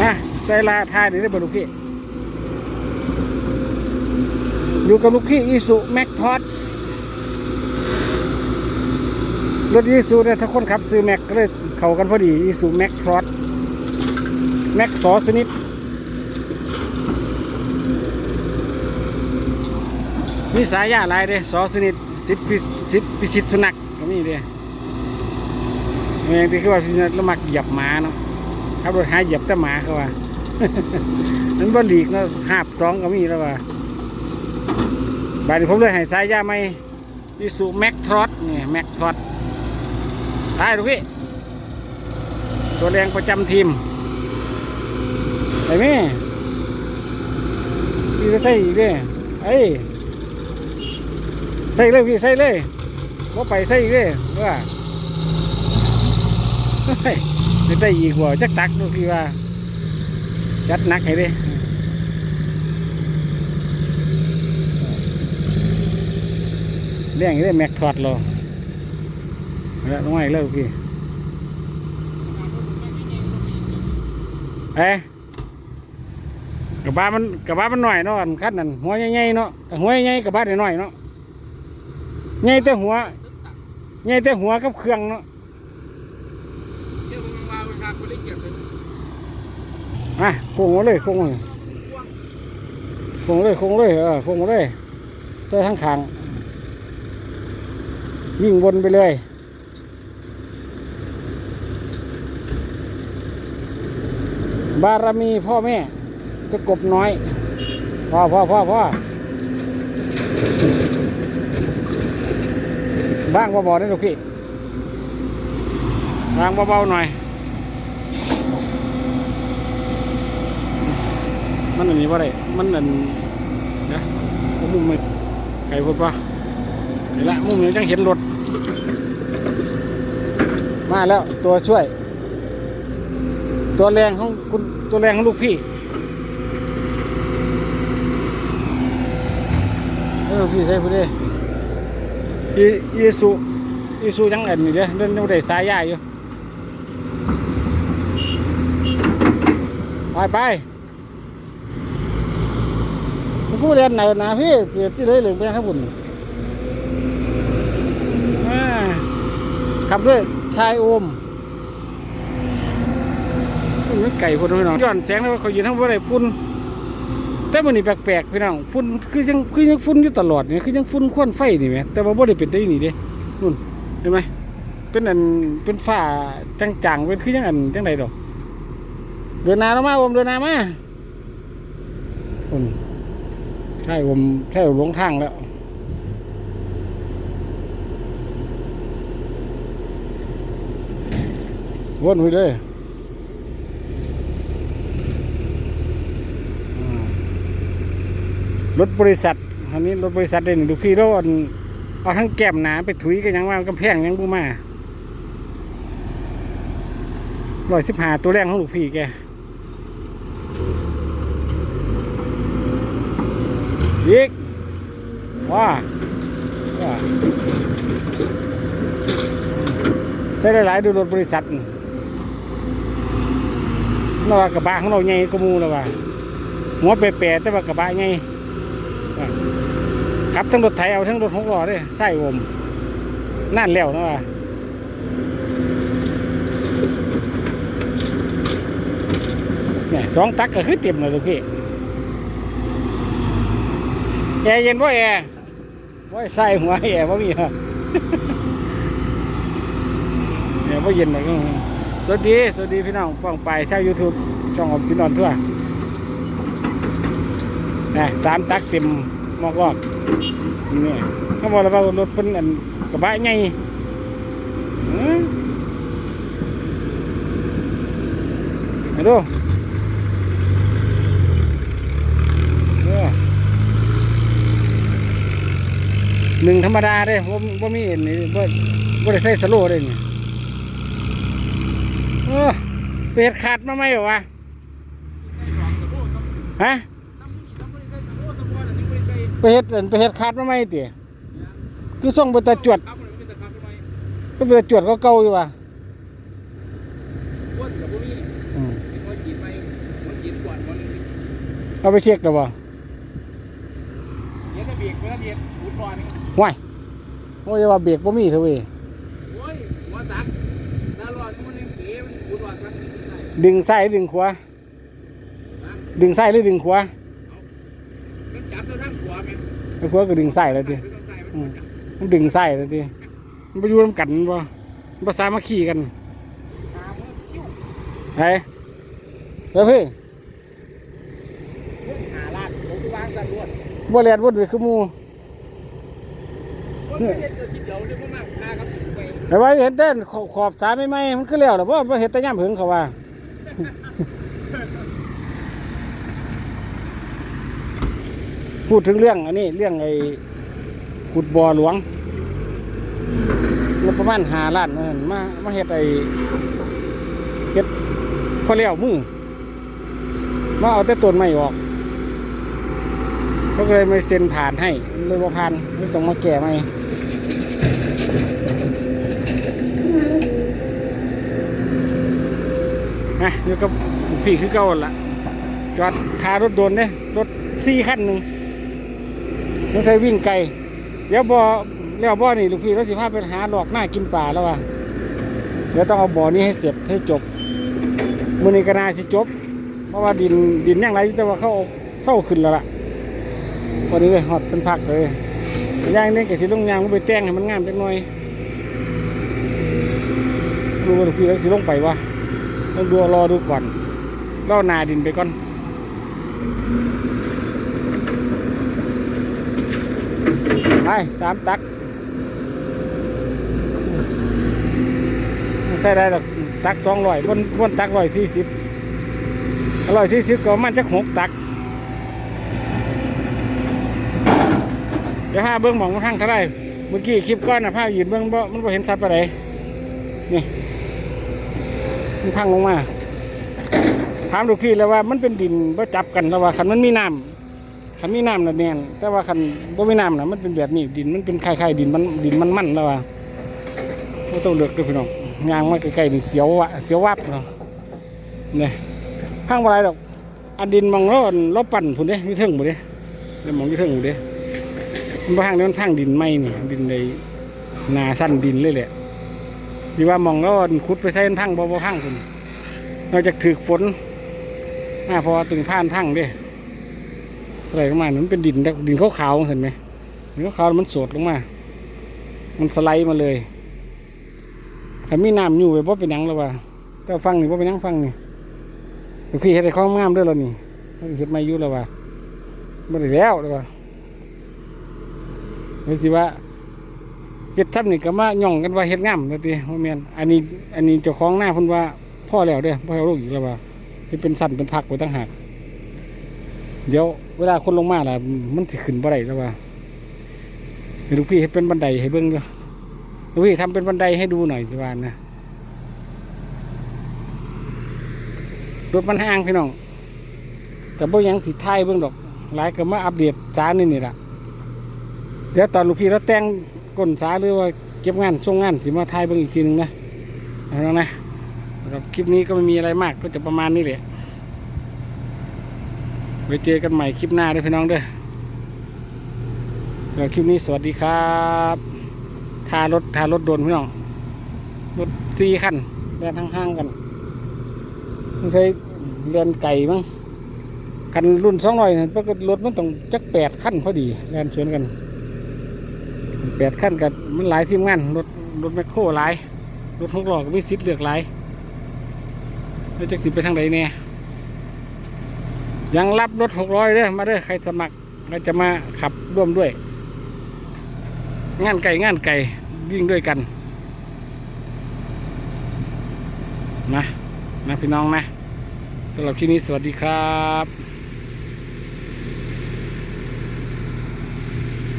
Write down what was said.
นะใส่ลาทายนี่ได้บ่ลูกพี่ อยู่กับลูกพี่อีสุแม็กทอดรถอีสุเนี่ยถ้าคนขับซื้อแม็กก็เลยเข้ากันพอดีอีสุแม็กทอดแม็กสอสนิทมีสายยาลายเด้สอสนิทสิทธิ์พิสิทธิพิชิตสุนัขก็มีเด้แม่งที่คือว่าพิชิตแล้วมักเหยียบหมาเนาะ ขับรถหาเหยียบต่หมาเขาว่านั้นบ่หลีกเนาะหาบสองก็มีแล้วว่าบาดนี้ผมเลยให้สายยาไม่ยิสุแม็กทรอตนี่แม็กทรอตไปดูพี่ตัวแรงประจำทีมไอ้แม่พี่ก็ใส่อีกด้ไอ้ใส่เลยพี่ใส่เลยว่าไปใส่อีกด้ว่าเฮ้ ยไม่ได้อีกว่าจักตักดูพี่ว่า จัดหนักให้เด้เลี้ยงได้แม็กทอดรอแล้วน้องไอ้เลิกพี่เอ๊ะกระบะมันกระบะมันหน่อยเนาะอันคันนั่นหัวใหญ่ๆเนาะแต่หัวใหญ่กระบะหน่อยๆเนาะใหญ่แต่หัวใหญ่แต่หัวกับเครื่องเนาะ เที่ยวมึงมาเป็นการคนเล่นเกียรติเลย อะโค้งเลยโค้งเลยโค้งเลยโค้งเลยเออโค้งเลยเจอทั้งขางวิ่งวนไปเลยบารมีพ่อแม่จะกบน้อยพ่อพ่อพ่อพ่อบ้างเบาๆได้ลูกพี่บ้างเบาๆหน่อย มันอันนี้ว่าไรมันอันนะเอามุมไม่ไก่พดปะนี่ละมุมนี้จังเห็นรถ มาแล้วตัวช่วย ตัวแรงของคุณตัวแรงของลูกพี่ เออพี่ใช่พูดดิอีอีสุอีสุยังเอ็นนี่เด้อเดินยังได้สายยาอยู่ ไปไป ผมพูดเรียนไหนนะพี่เปลี่ยนที่เลยเหลืองไปข้างบนอ่าขับด้วยชายโอมมันไก่คนพี่น้องย้อนแสงแล้วเขายืนทั้งบ่ได้ฝุ่นแต่มันนี่แปลกๆพี่น้องฝุ่นคือยังคือยังฝุ่นอยู่ตลอดเนี่ยคือยังฝุ่นควันไฟนี่แหมแต่ว่าบ่ได้เป็นได้นี่เด้นู่นเห็นไหมเป็นอันเป็นฝ้าจางๆเป็นคือยังอันจังไดดอกเดินนาลงมาอมเดินนามาอุ่น ใช่อมใช่หลงทางแล้ว วนไปเลยรถบริษัทอันนี้รถบริษัทเด่นดูพี่แล้อนเอาทั้งแก้มหนาไปถุยกันยังว่ากำแพงยังบูมาร้อยสิบหาตัวแรกของลูกพี่แก อีกว่าใช้หลายๆดูรถบริษัทเราว่ากระบะของเราใหญ่ก็มูแล้วว่าหัวเปรๆแต่ว่ากระบะใหญ่ขับทั้งรถไถเอาทั้งรถหกล้อเด้วยใส่วมนั่นแล้วนะว่าเนี่ยสองตักก็คือเต็มเลยลูกพี่ แอร์เย็นว่าแอร์ว่าใส่หัวแอร์ว่ามีฮะเนี่ยว่าเย็นเลยสวัสดี สวัสดีพี่น้องป้องไปชาวยูทูบช่องออมสินอนทั่วนะสามตักเต็มมอกรอบนี่เขาบอกแล้วว่ารถเพิ่นอันกระบะใหญ่อืมมาดูเออ หนึ่งธรรมดาเด้ผมผมมีเอ็นนี่บ่บ่ได้ใส่สโลว์เด้นี่เออเป็ดขาดมาไหมเหรอวะฮะไปเฮ็ดไปเฮ็ดขาดมาไหมเติคือส่งไปต่จวดก็ไปต่จวดก็เก่าอยู่วะเอาไปเช็คแล้วบ่เดี๋ยวจะ เบรกเพื่อนเย็นหูบอลนี่ว้ายโอ้ยว่าเบรกบ่มีเถอะเว้ยโอ้ยหัวสักดาวรอดมันยังเก๋มันหูบอลสักดึงซ้ายหรือดึงขวาดึงซ้ายหรือดึงขวามันจับตัวทั้งหัวไหมไอ้ขวาก็ดึงซ้ายแล้วดิไม่ต้องใส่มันจับมันดึงซ้ายแล้วดิมันไปอยู่นํกันบ่มันภาษามาขี่กันตามว่าคิ้วไอ้เด้อพี่เรื่องหาลาดผมวางสำรวจบ่แล่นวนไปคือหมู่ แต่ว่าเห็นแต่ขอบขอบสาไม่ไหมมันคือแล้วล่ะบ่บ่เฮ็ดแต่ย่ำหึงเขาว่าพูดถึงเรื่องอันนี้เรื่องไอ้ขุดบ่อหลวงงบประมาณหาล้านเอิ้นมามาเฮ็ดไอ้เฮ็ดพอแล้วมือมาเอาแต่ต้นไม้ออกเขาก็เลยไม่เซ็นผ่านให้เลยบ่ผ่านเลยต้องมาแก้ใหม่ นะอยู่กับพี่คือเก่าละจอดทารถโดนเด้รถสี่คันหนึ่งมันใส่วิ่งไกลเดี๋ยวบ่อแล้วบ่อนี่ลูกพี่เขาสิพาไปหาหลอกหน้ากินป่าแล้วว่ะเดี๋ยวต้องเอาบ่อนี้ให้เสร็จให้จบมือนี้ก็นาสิจบ เพราะว่าดินดินยังไรแต่ว่าเขาเอาเศร้าขึ้นแล้วล่ะวันนี้เลยหอดเป็นพักเลยย่างนี่ก็สิลงยางลงไปแต่งให้มันงามจักหน่อยดูว่าลูกพี่เขาสิลงไปวะ ต้องดูรอดูก่อนเล่านาดินไปก่อนไปสามตักไม่ใส่ได้หรอกตักสองร้อยบนบนตักร้อยสี่สิบร้อยสี่สิบก็มันจะหกตัก เดี๋ยวห้าเบิ้องมองมันทั้งเท่าไรเมื่อกี้คลิปก้อนนะภาพยืนเบิ้องบ่มันบ่เห็นสัตว์ปะไดนี่ันพังลงมาถามลูกพี่แล้วว่ามันเป็นดินบ่จับกันแล้วว่าคันมันมีน้ำคันมีน้ำนะแน่นแต่ว่าคันบ่มีน้ำนะมันเป็นแบบนี้ดินมันเป็นคล้ายๆดินมันดินมันมันแล้วว่าบ่ต้องเลือกเด้วยพี่น้องยางมาใกล้ๆนี่เสียววะเสียววับเนาะเนี่ยพังบ่ไรดอกอันดินมองแล้วอันราปั่นพุ่นเด้มีเทิงบ่เด้เดี๋ยวมองมีเทิงบ่เด้มันบ่ทางนี้มันทางดินไหมนี่ดินในนาสั้นดินเลยแหละ ที่ว่ามองแล้วขุดไปใส่มันพังบ่บ่พังพุ่นอกจากถึกฝนมาพอตึงผ่านพังเด้สไลด์ลงมามันเป็นดินดินขาวๆเห็นไหมดินขาวๆมันสดลงมา มันสไลด์มาเลยถ้ามีน้ำอยู่ไปบ่เป็นยังแล้วว่ะแต่ฟังนี่บ่เป็นยังฟังนี่แต่พี่เฮ็ดให้ข้องงามด้วยแล้วนี่ถ้าเฮ็ดไม่อยู่แล้วว่ะบ่ได้แล้วแล้วว่ะเฮ้ยสิว่า เฮ็ดซ้ำนี่ก็มาย่องกันว่าเฮ็ดงามว่าติบ่แม่นอันนี้อันนี้เจ้าของหน้าเพิ่นว่าพ่อแล้วเด้อบ่ให้เอาลูกอีกแล้วว่ะเฮ็ดเป็นสั่นเป็นพักไว้ต่างหากเดี๋ยวเวลาคนลงมาล่ะ มันสิขึ้นบ่ได้แล้วว่าลูกพี่ให้เป็นบันไดให้เบิ่งด้วยลูกพี่ทำเป็นบันไดให้ดูหน่อยสิว่านะรถมันห่างพี่น้องแต่บ่ยังสิท้ายเบิ่งดอกหลายก็มาอัปเดตจ้านี่นี่ล่ะเดี๋ยวตอนลูกพี่เราแต่ง ก้นสาหรือว่าเก็บงานส่งงานสิมาทายเบิ่งอีกทีหนึ่งนะเอาแล้วนะสำหรับคลิปนี้ก็ไม่มีอะไรมากก็จะประมาณนี้แหละไว้เจอกันใหม่คลิปหน้าด้วยพี่น้องเด้อสำหรับคลิปนี้สวัสดีครับทารถทารถโดนพี่น้อง รถสี่คันเดินห่างๆกันต้องใช้เรียนไก่มั้งคันรุ่นสองร้อยปกติรถมันต้องจักแปดขั้นพอดีเรียนชวนกัน แปดขั้นกันมันหลายทีมงานรถรถแมคโครหลาย รถหกล้อก็มีสิทธิ์เลือกหลายแล้วจะสิไปทางใดเนี่ยยังรับรถหกร้อยเด้อมาเด้อใครสมัครใครจะมาขับร่วมด้วย งานไก่งานไก่วิ่งด้วยกัน นะนะพี่น้องนะสำหรับคลิปนี้สวัสดีครับ